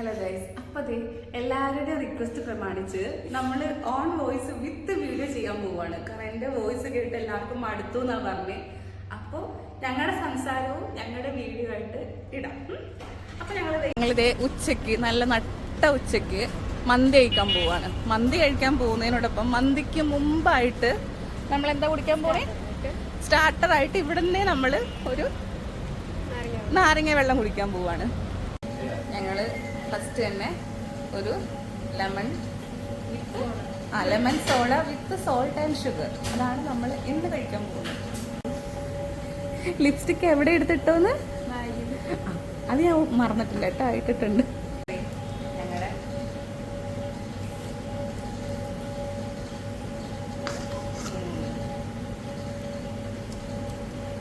Hello guys അപ്പോൾ അതെ എല്ലാവരുടെയും റിക്വസ്റ്റ് പ്രമാണിച്ച് നമ്മൾ ഓൺ വോയിസ് വിത്ത് വീഡിയോ ചെയ്യാൻ പോവാണ്. കാരണം എന്റെ വോയിസ് കേട്ട് എല്ലാവർക്കും മടുത്തു എന്നാണ് പറഞ്ഞത് അപ്പോൾ ഞങ്ങളുടെ സംസാരവും ഞങ്ങളുടെ വീഡിയോ ആയിട്ട് ഇടാം. അപ്പോൾ ഞങ്ങൾ ഞങ്ങളിത് ഉച്ചയ്ക്ക് നല്ല നട്ട ഉച്ചയ്ക്ക് മന്തി കഴിക്കാൻ പോവാണ്. മന്തി കഴിക്കാൻ പോകുന്നതിനോടൊപ്പം മന്തിക്ക് മുമ്പായിട്ട് നമ്മൾ എന്താ കുടിക്കാൻ പോണേ? സ്റ്റാർട്ടറായിട്ട് ഇവിടുന്നേ നമ്മൾ ഒരു നാരങ്ങ വെള്ളം കുടിക്കാൻ പോവാണ്. ഫസ്റ്റ് തന്നെ ഒരു ലെമൺ വിത്ത് ആ lemon soda with salt and sugar അതാണ് നമ്മൾ ഇന്ന് കഴിക്കാൻ പോകുന്നത്. ലിപ്സ്റ്റിക് എവിടെ എടുത്തിട്ടോന്ന്? അത് ഞാൻ മറന്നിട്ടില്ല കേട്ടോ ഇട്ടിട്ടുണ്ട്.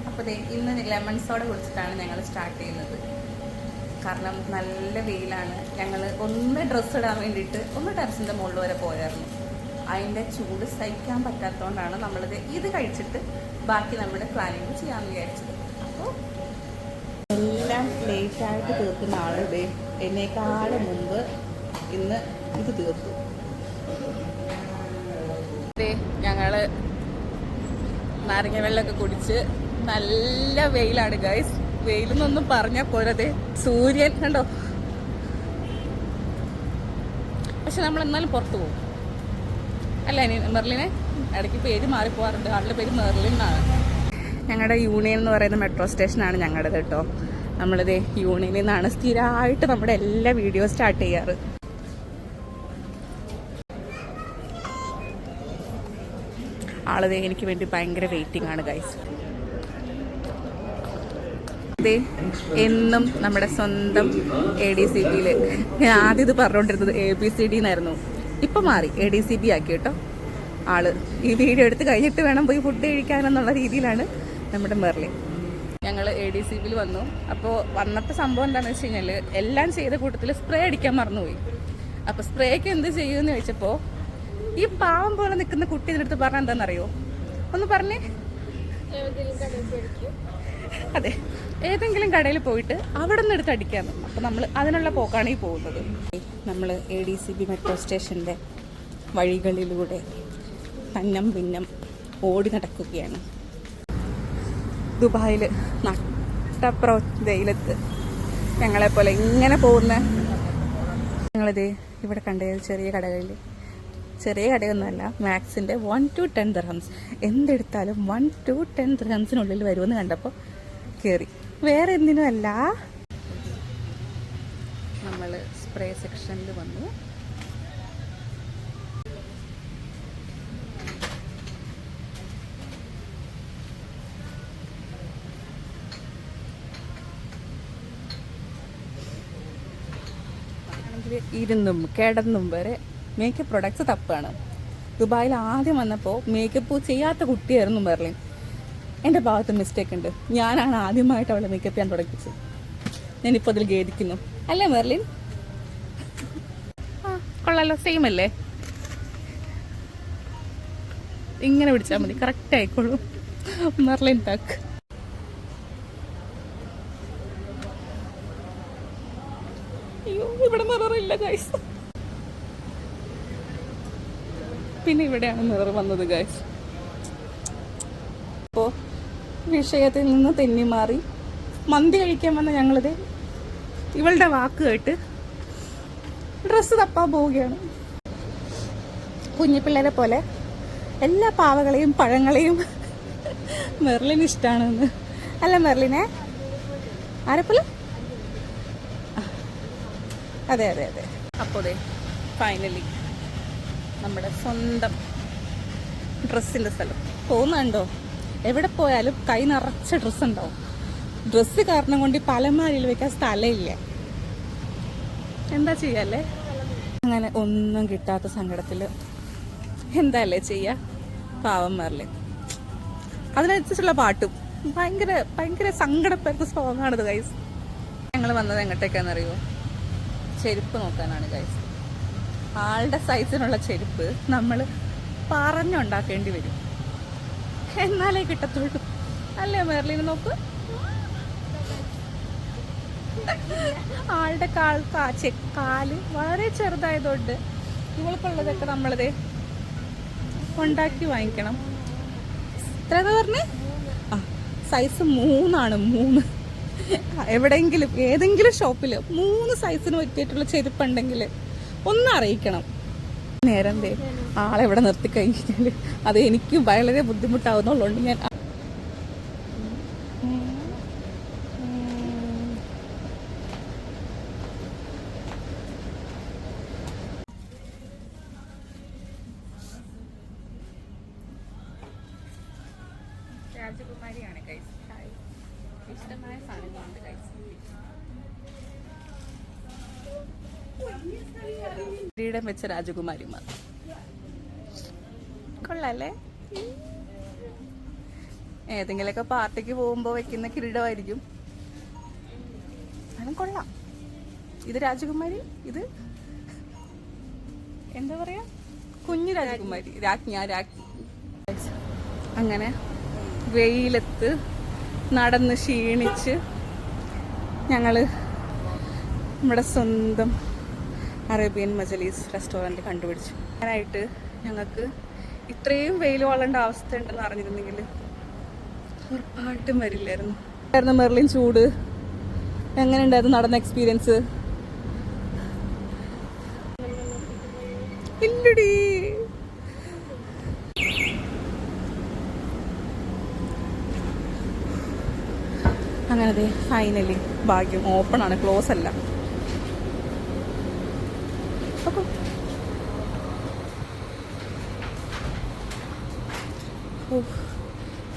അപ്പൊ അപ്പോൾ ഇന്ന് ലെമൺ സോഡ കുടിച്ചിട്ടാണ് ഞങ്ങൾ സ്റ്റാർട്ട് ചെയ്യുന്നത്. കാരണം നല്ല വെയിലാണ്. ഞങ്ങൾ ഒന്ന് ഡ്രസ്സ് ഇടാൻ വേണ്ടിയിട്ട് ഒന്ന് ടെറസിന്റെ മുകളിൽ വരെ പോയായിരുന്നു. അതിന്റെ ചൂട് സഹിക്കാൻ പറ്റാത്തതുകൊണ്ടാണ് നമ്മളിത് ഇത് കഴിച്ചിട്ട് ബാക്കി നമ്മുടെ പ്ലാനിങ് ചെയ്യാൻ വിചാരിച്ചത്. അപ്പോൾ എല്ലാം ലേറ്റായിട്ട് തീർക്കുന്ന ആളുടെ എന്നേക്കാളും മുമ്പ് ഇന്ന് ഇത് തീർത്തു. ഞങ്ങൾ നാരങ്ങ വെള്ളമൊക്കെ കുടിച്ച് നല്ല വെയിലാണ് ഗൈസ് വെയിലെന്നൊന്നും പറഞ്ഞാൽ പോരതെ. സൂര്യൻ കണ്ടോ? പക്ഷെ നമ്മൾ എന്നാലും പുറത്തു പോകും. അല്ല മെർലിനെ? ഇടയ്ക്ക് പേര് മാറിപ്പോവാറുണ്ട് ആളുടെ പേര് മെർലിൻ എന്നാണ്. ഞങ്ങളുടെ യൂണിയൻ എന്ന് പറയുന്ന മെട്രോ സ്റ്റേഷനാണ് ഞങ്ങളുടെ കേട്ടോ. നമ്മളിത് യൂണിയനിൽ നിന്നാണ് സ്ഥിരമായിട്ട് നമ്മുടെ എല്ലാ വീഡിയോ സ്റ്റാർട്ട് ചെയ്യാറ്. ആളത് എനിക്ക് വേണ്ടി ഭയങ്കര വെയിറ്റിംഗ് ആണ് ഗൈസ് അതെ എന്നും നമ്മുടെ സ്വന്തം എ ഡി സി പിയിൽ ഞാൻ ആദ്യം ഇത് പറഞ്ഞുകൊണ്ടിരുന്നത് എ ബി സി ഡി എന്നായിരുന്നു ഇപ്പം മാറി. എ ഡി സി ബി ആക്കി കേട്ടോ. ആൾ ഈ വീഡിയോ എടുത്ത് കഴിഞ്ഞിട്ട് വേണം പോയി ഫുഡ് കഴിക്കാനെന്നുള്ള രീതിയിലാണ് നമ്മുടെ മെർലിൻ. ഞങ്ങൾ എ ഡി സി ബിയിൽ വന്നു. അപ്പോൾ വന്നപ്പോൾ സംഭവം എന്താണെന്ന് വെച്ച് കഴിഞ്ഞാൽ എല്ലാം ചെയ്ത കൂട്ടത്തിൽ സ്പ്രേ അടിക്കാൻ മറന്നുപോയി. അപ്പോൾ സ്പ്രേക്ക് എന്ത് ചെയ്യുമെന്ന് ചോദിച്ചപ്പോൾ ഈ പാവം പോലെ നിൽക്കുന്ന കുട്ടി ഇതിനടുത്ത് പറഞ്ഞാൽ എന്താണെന്നറിയോ ഒന്ന് പറഞ്ഞേ. അതെ. ഏതെങ്കിലും കടയിൽ പോയിട്ട് അവിടെ നിന്ന് എടുത്ത് അടിക്കാന്ന് അപ്പോൾ നമ്മൾ അതിനുള്ള പോക്കാണ് ഈ പോകുന്നത്. നമ്മൾ A D C B metro സ്റ്റേഷന്റെ വഴികളിലൂടെ തന്നം പിന്നം ഓടി നടക്കുകയാണ്. ദുബായിൽ നട്ടപ്ര വെയിലത്ത് ഞങ്ങളെപ്പോലെ ഇങ്ങനെ പോകുന്ന ഞങ്ങളിത് ഇവിടെ കണ്ടത് ചെറിയ കടകളിൽ ചെറിയ കടയൊന്നുമല്ല മാക്സിന്റെ വൺ ടു ടെൻ ദ്രഹംസ് എന്തെടുത്താലും വൺ ടു ടെൻ ദ്രഹംസിനുള്ളിൽ വരുമെന്ന് കണ്ടപ്പോൾ കയറി വേറെ എന്തിനും അല്ല നമ്മൾ സ്പ്രേ സെക്ഷനിൽ വന്നു ഇരുന്നും കിടന്നും വരെ മേക്കപ്പ് പ്രൊഡക്ട്സ് തപ്പാണ്. ദുബായിൽ ആദ്യം വന്നപ്പോൾ മേക്കപ്പ് ചെയ്യാത്ത കുട്ടിയായിരുന്നു മെർലിൻ. എന്റെ ഭാഗത്ത് മിസ്റ്റേക്ക് ഉണ്ട്. ഞാനാണ് ആദ്യമായിട്ട് അവളെ മേക്കപ്പ് ചെയ്യാൻ തുടങ്ങിച്ചത്. ഞാനിപ്പോൾ അതിൽ ഖേദിക്കുന്നു. അല്ലേ മെർലിൻ? ആ കൊള്ളാലോ സെയിം അല്ലേ? ഇങ്ങനെ പിടിച്ചാൽ മതി കറക്റ്റ് ആയിക്കോളൂ. മെർലിൻ ടാക്ക് അയ്യോ ഇവിടെ മിററില്ല ഗൈസ് പിന്നെ ഇവിടെയാണ് മിറർ വന്നത് ഗൈസ് അപ്പോൾ വിഷയത്തിൽ നിന്ന് തെന്നി മാറി മന്തി കഴിക്കാൻ വന്ന ഞങ്ങളിത് ഇവളുടെ വാക്ക് കേട്ട് ഡ്രസ്സ് തപ്പാൻ പോവുകയാണ്. കുഞ്ഞു പിള്ളേരെ പോലെ എല്ലാ പാവകളെയും പഴങ്ങളെയും മെർലിന് ഇഷ്ടമാണെന്ന് അല്ല മെർലിനെ? ആരെപ്പോലെ അതെ അതെ അതെ. അപ്പോൾ അതെ ഫൈനലി നമ്മുടെ സ്വന്തം ഡ്രസ്സിന്റെ സ്ഥലം. പോകുന്നുണ്ടോ? എവിടെ പോയാലും കൈ നിറച്ച ഡ്രസ്സ് ഉണ്ടാവും. ഡ്രസ്സ് കാരണം കൊണ്ട് പലമാരിയിൽ വെക്കാൻ സ്ഥലമില്ല. എന്താ ചെയ്യല്ലേ അങ്ങനെ ഒന്നും കിട്ടാത്ത സങ്കടത്തിൽ എന്താല്ലേ ചെയ്യാ? പാവം മാറില്ലേ അതിനനുസരിച്ചുള്ള പാട്ടും. ഭയങ്കര ഭയങ്കര സങ്കടപ്പെടുന്ന സോങ്ങാണിത് ഗൈസ് ഞങ്ങൾ വന്നത് എങ്ങോട്ടേക്കാണെന്നറിയോ ചെരുപ്പ് നോക്കാനാണ് ഗൈസ് ആളുടെ സൈസിനുള്ള ചെരുപ്പ് നമ്മൾ പറഞ്ഞുണ്ടാക്കേണ്ടി വരും. എന്നാലേ കിട്ടത്തുള്ളൂ. അല്ലേ മെർലിന് നോക്ക്? ആളുടെ കാൽ കാ- ചെ- കാൽ വളരെ ചെറുതായതുകൊണ്ട് ഇവൾക്കുള്ളതൊക്കെ നമ്മളിത് ഉണ്ടാക്കി വാങ്ങിക്കണം. എത്ര പറഞ്ഞേ? ആ സൈസ് മൂന്നാണ് മൂന്ന്. എവിടെയെങ്കിലും ഏതെങ്കിലും ഷോപ്പിൽ മൂന്ന് സൈസിന് പറ്റിയിട്ടുള്ള ചെരുപ്പുണ്ടെങ്കിൽ ഒന്ന് അറിയിക്കണം. നേരം ആളെവിടെ നിർത്തി കഴിഞ്ഞാൽ അത് എനിക്ക് വളരെ ബുദ്ധിമുട്ടാവുന്നുള്ളതുകൊണ്ട് ഞാൻ കിരീടം വെച്ച രാജകുമാരിമാർ കൊള്ളാല്ലേ? ഏതെങ്കിലുമൊക്കെ പാർട്ടിക്ക് പോകുമ്പോൾ വെക്കുന്ന കിരീടമായിരിക്കും. അതും കൊള്ളാം. ഇത് രാജകുമാരി? ഇത്? എന്താ പറയാ? കുഞ്ഞു രാജകുമാരി. രാജ്ഞി രാജ്ഞി. അങ്ങനെ വെയിലത്ത് നടന്ന് ക്ഷീണിച്ച് ഞങ്ങൾ നമ്മുടെ സ്വന്തം അറേബ്യൻ മജലീസ് റെസ്റ്റോറന്റ് കണ്ടുപിടിച്ചു. അങ്ങനായിട്ട് ഞങ്ങൾക്ക് ഇത്രയും വെയിൽ വളേണ്ട അവസ്ഥ ഉണ്ടെന്ന് അറിഞ്ഞിരുന്നെങ്കിൽ ഉറപ്പായിട്ടും വരില്ലായിരുന്നു. ആയിരുന്നു മെർലിൻ ചൂട് എങ്ങനെ ഉണ്ടായിരുന്നു നടന്ന എക്സ്പീരിയൻസ് ഇല്ലടി. അങ്ങനെ ഫൈനലി ഭാഗ്യം ഓപ്പൺ ആണ് ക്ലോസ് അല്ല.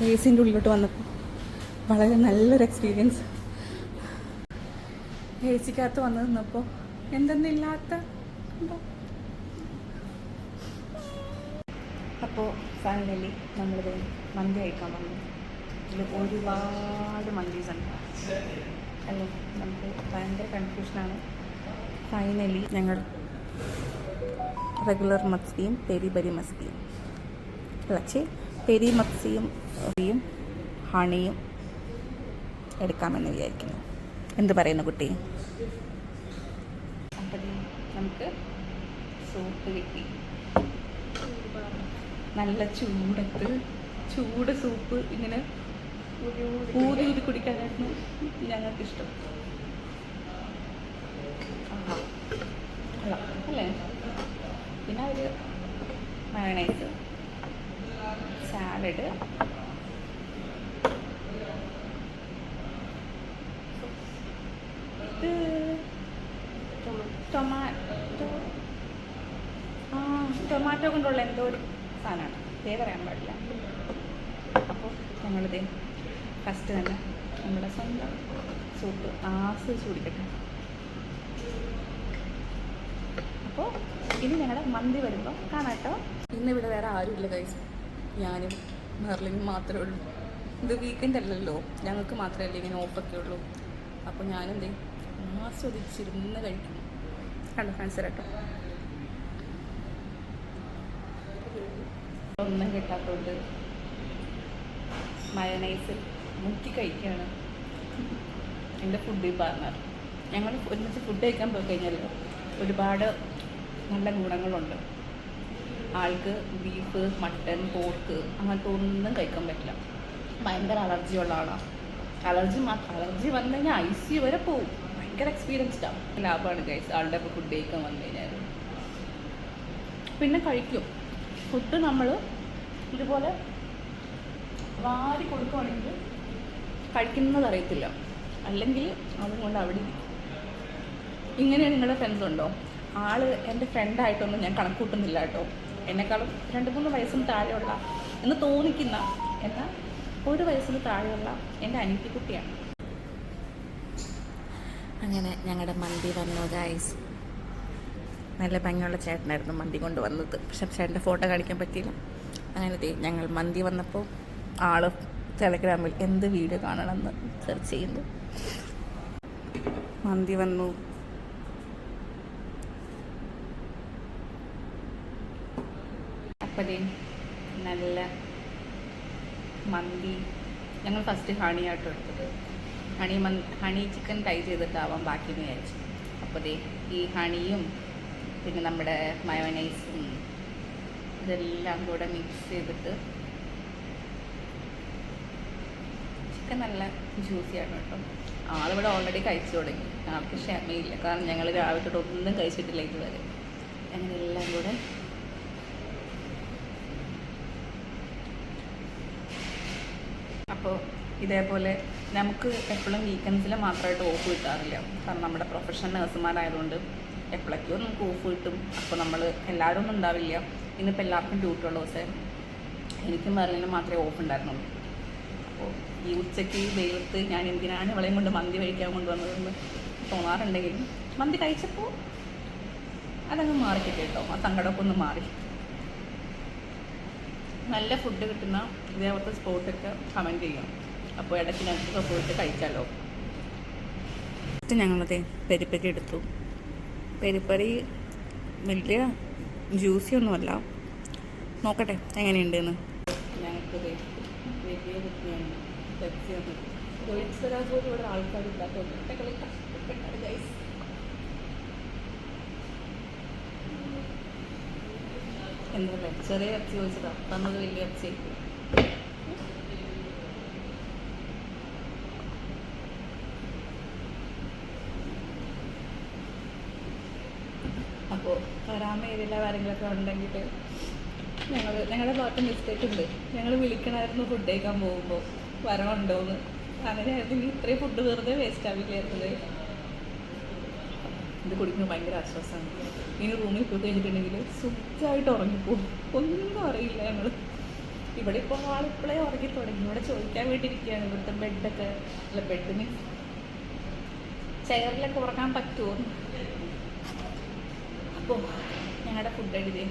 എ സിന്റെ ഉള്ളിലോട്ട് വന്നപ്പോൾ വളരെ നല്ലൊരു എക്സ്പീരിയൻസ് എ സിക്കകത്ത് വന്ന് നിന്നപ്പോൾ എന്തെന്നില്ലാത്ത എന്തോ അപ്പോൾ ഫൈനലി നമ്മളിത് മന്തി കഴിക്കാൻ വന്നു. ഇതിൽ ഒരുപാട് മന്തീസ് ഉണ്ട്. അല്ലേ? നമുക്ക് ഭയങ്കര കൺഫ്യൂഷനാണ് ഫൈനലി ഞങ്ങൾ റെഗുലർ മത്സ്യം പെരി ബരി മസ്തിയും അല്ലച്ചേ പെരി മത്സ്യം യും ഹണിയും എടുക്കാമെന്ന് വിചാരിക്കുന്നു എന്ത് പറയുന്നു കുട്ടി നമുക്ക് സൂപ്പ് കിട്ടി നല്ല ചൂടത്ത് ചൂട് സൂപ്പ് ഇങ്ങനെ ഊതി ഊതി കുടിക്കാനായിരുന്നു ഞങ്ങൾക്ക് ഇഷ്ടം ആഹാ. കൊള്ളാം. അല്ലേ പിന്നെ ഒരു മയണൈസ് സാലഡ് ഇത് ടൊമാറ്റോ ആ ടൊമാറ്റോ കൊണ്ടുള്ള എന്തോ ഒരു സാധനമാണ്. ഇതേ പറയാൻ പാടില്ല. അപ്പോൾ ഞങ്ങളിത് ഫസ്റ്റ് തന്നെ നമ്മുടെ സ്വന്തം സൂപ്പ് ആസ്വദിച്ച് കുടിക്കട്ടെ. അപ്പോൾ ഇനി ഞങ്ങളുടെ മന്തി വരുമ്പോൾ കാണാട്ടോ. ഇന്നിവിടെ വേറെ ആരുമില്ല കൈസ് ഞാനും മെർലിനും മാത്രമേ ഉള്ളൂ. ഇത് വീക്കെൻഡ് അല്ലല്ലോ. ഞങ്ങൾക്ക് മാത്രമല്ലേ ഇങ്ങനെ ഓഫൊക്കെ ഉള്ളൂ. അപ്പോൾ ഞാനെന്തേ ആസ്വദിച്ചിരുന്ന് കഴിക്കും കണ്ടോ കാണിച്ചു കേട്ടോ. ഒന്നും കിട്ടാത്തതുകൊണ്ട് മയണൈസിൽ മുക്കി കഴിക്കുകയാണ് എന്റെ ഫുഡ് പാർട്ണർ ഞങ്ങൾ ഒരുമിച്ച് ഫുഡ് കഴിക്കാൻ പോയി കഴിഞ്ഞാൽ ഒരുപാട് നല്ല ഗുണങ്ങളുണ്ട്. ആൾക്ക് ബീഫ് മട്ടൻ പോർക്ക് അങ്ങനത്തെ ഒന്നും കഴിക്കാൻ പറ്റില്ല. ഭയങ്കര അലർജി ഉള്ള ആളാണ് അലർജി അലർജി വന്നു കഴിഞ്ഞാൽ ഐ സി വരെ പോവും. ഭയങ്കര എക്സ്പീരിയൻസ്ഡാണ് ലാഭമാണ് ഗൈസ് ആളുടെ ഒക്കെ ഫുഡ് കഴിക്കാൻ വന്നു കഴിഞ്ഞാൽ പിന്നെ കഴിക്കും. ഫുഡ് നമ്മൾ ഇതുപോലെ വാരി കൊടുക്കുവാണെങ്കിൽ കഴിക്കുന്നത് അറിയത്തില്ല. അല്ലെങ്കിൽ അതും കൊണ്ട് അവിടെ ഇരിക്കും. ഇങ്ങനെ നിങ്ങളുടെ ഫ്രണ്ട്സ് ഉണ്ടോ? ആൾ എന്റെ ഫ്രണ്ടായിട്ടൊന്നും ഞാൻ കണക്കൂട്ടുന്നില്ല കേട്ടോ. എന്നെക്കാളും രണ്ട് മൂന്ന് വയസ്സിന് താഴെയുള്ള എന്ന് തോന്നിക്കുന്ന എന്നാൽ ഒരു വയസ്സിന് താഴെയുള്ള എന്റെ അനിയത്തിക്കുട്ടിയാണ്. അങ്ങനെ ഞങ്ങളുടെ മന്തി വന്നു ഗൈസ് നല്ല ഭംഗിയുള്ള ചേട്ടനായിരുന്നു മന്തി കൊണ്ട് വന്നത് പക്ഷെ ചേട്ടന്റെ ഫോട്ടോ കാണിക്കാൻ പറ്റിയില്ല. അങ്ങനെ ഞങ്ങൾ മന്തി വന്നപ്പോൾ ആൾ ടെലഗ്രാമിൽ എന്ത് വീഡിയോ കാണണമെന്ന് സെർച്ച് ചെയ്യുന്നു. മന്തി വന്നു. അപ്പതേ നല്ല മന്തി. ഞങ്ങൾ ഫസ്റ്റ് ഹണിയാട്ടോ എടുത്തത്. ഹണി മന് ഹണി ചിക്കൻ ട്രൈ ചെയ്തിട്ടാവാം ബാക്കി വിചാരിച്ചു അപ്പോൾ ദേ ഈ ഹണിയും പിന്നെ നമ്മുടെ മയോനൈസും ഇതെല്ലാം കൂടെ മിക്സ് ചെയ്തിട്ട് ചിക്കൻ നല്ല ജ്യൂസിയാണ് കേട്ടോ. ആളിവിടെ ഓൾറെഡി കഴിച്ചു തുടങ്ങി. ആൾക്ക് ക്ഷമയില്ല. കാരണം ഞങ്ങൾ രാവിലെ തൊട്ട് ഒന്നും കഴിച്ചിട്ടില്ല ഇതുവരെ. അങ്ങനെ എല്ലാം കൂടെ അപ്പോൾ ഇതേപോലെ നമുക്ക് എപ്പോഴും വീക്കെൻഡ്സിൽ മാത്രമായിട്ട് ഓഫ് കിട്ടാറില്ല. കാരണം നമ്മുടെ പ്രൊഫഷണൽ നേഴ്സുമാരായതുകൊണ്ട് എപ്പോഴൊക്കെയോ നമുക്ക് ഓഫ് കിട്ടും. അപ്പോൾ നമ്മൾ എല്ലാവരും ഒന്നും ഉണ്ടാവില്ല. ഇന്നിപ്പോൾ എല്ലാവർക്കും ഡ്യൂട്ടി ഉള്ള ദിവസം. എനിക്കും വേറെ മാത്രമേ ഓഫ് ഉണ്ടായിരുന്നുള്ളൂ. അപ്പോൾ ഈ ഉച്ചയ്ക്ക് വെയിലത്ത് ഞാൻ എന്തിനാണ് ഇവളെയും കൊണ്ട് മന്തി കഴിക്കാൻ കൊണ്ടുവന്നതെന്ന് തോന്നാറുണ്ടെങ്കിലും മന്തി കഴിച്ചപ്പോൾ അതങ്ങ് മാറിക്കിട്ടോ കേട്ടോ. ആ സങ്കടമൊക്കെ ഒന്ന് മാറി. നല്ല ഫുഡ് കിട്ടുന്ന ഇതേപോലത്തെ സ്പോട്ടൊക്കെ കമന്റ് ചെയ്യാം. അപ്പോൾ ഇടയ്ക്ക് ഞങ്ങൾക്ക് പോയിട്ട് കഴിച്ചാലോ? ഞങ്ങളത് പെരിപ്പരി എടുത്തു. പെരിപ്പരി വലിയ ജ്യൂസി ഒന്നുമല്ല. നോക്കട്ടെ എങ്ങനെയുണ്ടെന്ന്. ഞങ്ങൾക്ക് വലിയ കുട്ടിയാണ് പോലും ഇവിടെ ആൾക്കാരില്ലാത്തതുകൊണ്ട് കളി കഷ്ടപ്പെട്ടാണ് ഗൈസ് എന്താ ചെറിയ പെപ്സി ചോദിച്ചതാ തന്നത് വലിയ പെപ്സി അപ്പോൾ വരാൻ ഏരിയയിലെ ആരെങ്കിലുമൊക്കെ ഉണ്ടെങ്കിൽ ഞങ്ങൾ ഞങ്ങളുടെ ഭാഗത്ത് മിസ്റ്റേക്ക് ഉണ്ട്. ഞങ്ങൾ വിളിക്കണമായിരുന്നു ഫുഡ് കഴിക്കാൻ പോകുമ്പോൾ വരമുണ്ടോന്ന് അങ്ങനെ ആയിരുന്നെങ്കിൽ ഇത്രയും ഫുഡ് വെറുതെ വേസ്റ്റ് ആവില്ലായിരുന്നത് ഇത് കുടിക്കുന്നത് ഭയങ്കര ആശ്വാസമാണ്. ഇനി റൂമിൽ പോയി കഴിഞ്ഞിട്ടുണ്ടെങ്കിൽ സുഖമായിട്ട് ഉറങ്ങിപ്പോകും ഒന്നും അറിയില്ല ഞങ്ങൾ ഇവിടെ ഇപ്പോൾ ആളിപ്പോഴേ ഉറങ്ങി തുടങ്ങി. ഇവിടെ ചോദിക്കാൻ വേണ്ടിയിരിക്കുകയാണ്. ഇവിടുത്തെ ബെഡൊക്കെ. അല്ല ബെഡ് ചെയറിലൊക്കെ ഉറങ്ങാൻ പറ്റുമോ? അപ്പോൾ ഞങ്ങളുടെ ഫുഡ് എഴുതി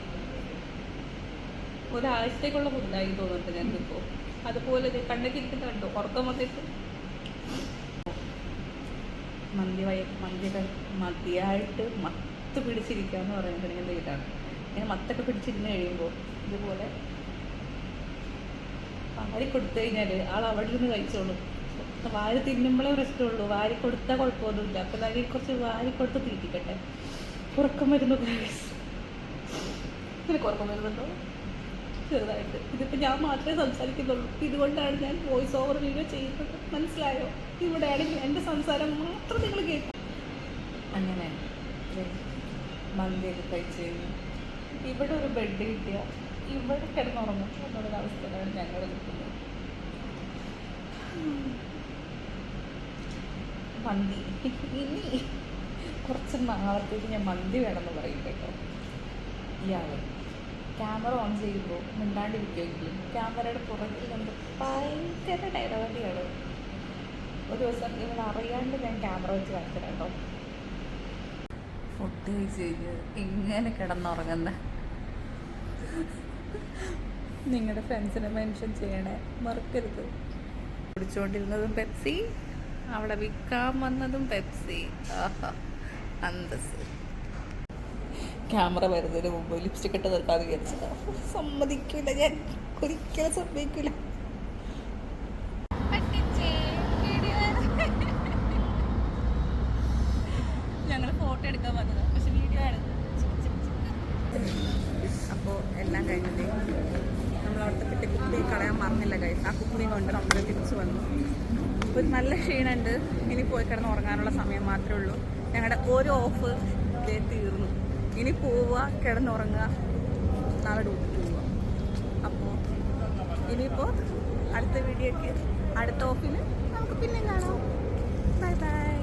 ഒരാഴ്ചത്തേക്കുള്ള ഫുഡായി തോന്നുന്നുണ്ട് ഞങ്ങൾക്കിപ്പോൾ അതുപോലെ കണ്ണൊക്കെ ഇരിക്കുന്നുണ്ടോ. ഉറക്കം വന്നിട്ട് മന്തി വയ മന്തിയൊക്കെ മതിയായിട്ട് മത്ത് പിടിച്ചിരിക്കുക എന്ന് പറയുന്നത് എന്ത് ഇതാണ് ഇങ്ങനെ മത്തൊക്കെ പിടിച്ചിരുന്ന് കഴിയുമ്പോൾ ഇതുപോലെ വാരി കൊടുത്തു കഴിഞ്ഞാൽ ആൾ അവിടെ ഇരുന്ന് കഴിച്ചോളും. വാരി തിന്നുമ്പോഴേ പ്രശ്നമുള്ളൂ വാരി കൊടുത്താൽ കുഴപ്പമൊന്നുമില്ല. അപ്പം അതിൽ കുറച്ച് വാരി കൊടുത്ത് തീറ്റിക്കട്ടെ. ഉറക്കം വരുന്നു ഗൈസ് നിനക്ക് ഉറക്കം വരുന്നുണ്ടോ? ചെറുതായിട്ട്. ഇതിപ്പോൾ ഞാൻ മാത്രമേ സംസാരിക്കുന്നുള്ളൂ. ഇതുകൊണ്ടാണ് ഞാൻ വോയിസ് ഓവർ വീഡിയോ ചെയ്യുന്നത്. മനസ്സിലായോ? ഇവിടെയാണെങ്കിൽ എന്റെ സംസാരം മാത്രം നിങ്ങൾ കേൾക്കും. അങ്ങനെ. മന്തിയൊക്കെ കഴിച്ച് കഴിഞ്ഞു. ഇവിടെ ഒരു ബെഡ് കിട്ടിയ ഇവിടെ കിടന്നുറങ്ങും എന്നുള്ളൊരു അവസ്ഥയിലാണ് ഞങ്ങൾ നിൽക്കുന്നത്. മന്തി. ഇനി കുറച്ച് നാളത്തേക്ക് ഞാൻ മന്തി വേണമെന്ന് പറയും കേട്ടോ. ഇയാൾ ക്യാമറ ഓൺ ചെയ്യുമ്പോൾ മിണ്ടാണ്ടിരിക്കുമെങ്കിലും ക്യാമറയുടെ പുറകിൽ നമുക്ക് ഭയങ്കര ഡയറവണ്ടിയാണ് ഒരു ദിവസം ഇവൾ അറിയാണ്ട് ഞാൻ ക്യാമറ വെച്ച് കാണിച്ചത് കേട്ടോ ഫുഡ് കഴിച്ച് കഴിഞ്ഞ് ഇങ്ങനെ കിടന്നുറങ്ങുന്ന. നിങ്ങളുടെ ഫ്രണ്ട്സിനെ മെൻഷൻ ചെയ്യണേ മറക്കരുത്. കുടിച്ചുകൊണ്ടിരുന്നതും പെപ്സി അവിടെ വിൽക്കാൻ വന്നതും പെപ്സി. ആഹാ അന്തസ് ക്യാമറ വരുന്നതിന് മുമ്പ് ലിപ്സ്റ്റിക് ഇട്ട് നിർത്താന്ന് വിചാരിച്ചത് സമ്മതിക്കില്ല ഞാൻ ഒരിക്കലും സമ്മതിക്കില്ല ഞങ്ങൾ ഫോട്ടോ എടുക്കാൻ വന്നത് പക്ഷെ വീഡിയോ ആണ്. അപ്പോൾ എല്ലാം കഴിഞ്ഞത് നമ്മൾ അവിടുത്തെ കിട്ടിയ കുപ്പി കളയാൻ മറന്നില്ല കൈ ആ കുപ്പി കൊണ്ട് നമ്മൾ തിരിച്ചു വന്നു. ഒരു നല്ല ക്ഷീണമുണ്ട്. ഇനി പോയി കിടന്ന് ഉറങ്ങാനുള്ള സമയം മാത്രമേ ഉള്ളൂ. ഞങ്ങളുടെ ഓരോ ഓഫ് തീർന്നു. ഇനി പോവുക കിടന്നുറങ്ങുക നാളെ ഡ്യൂട്ടിക്ക് പോവുക. അപ്പോൾ ഇനിയിപ്പോൾ അടുത്ത വീഡിയോക്ക് അടുത്ത ഓഫിന് നമുക്ക് പിന്നെ കാണാം. Bye bye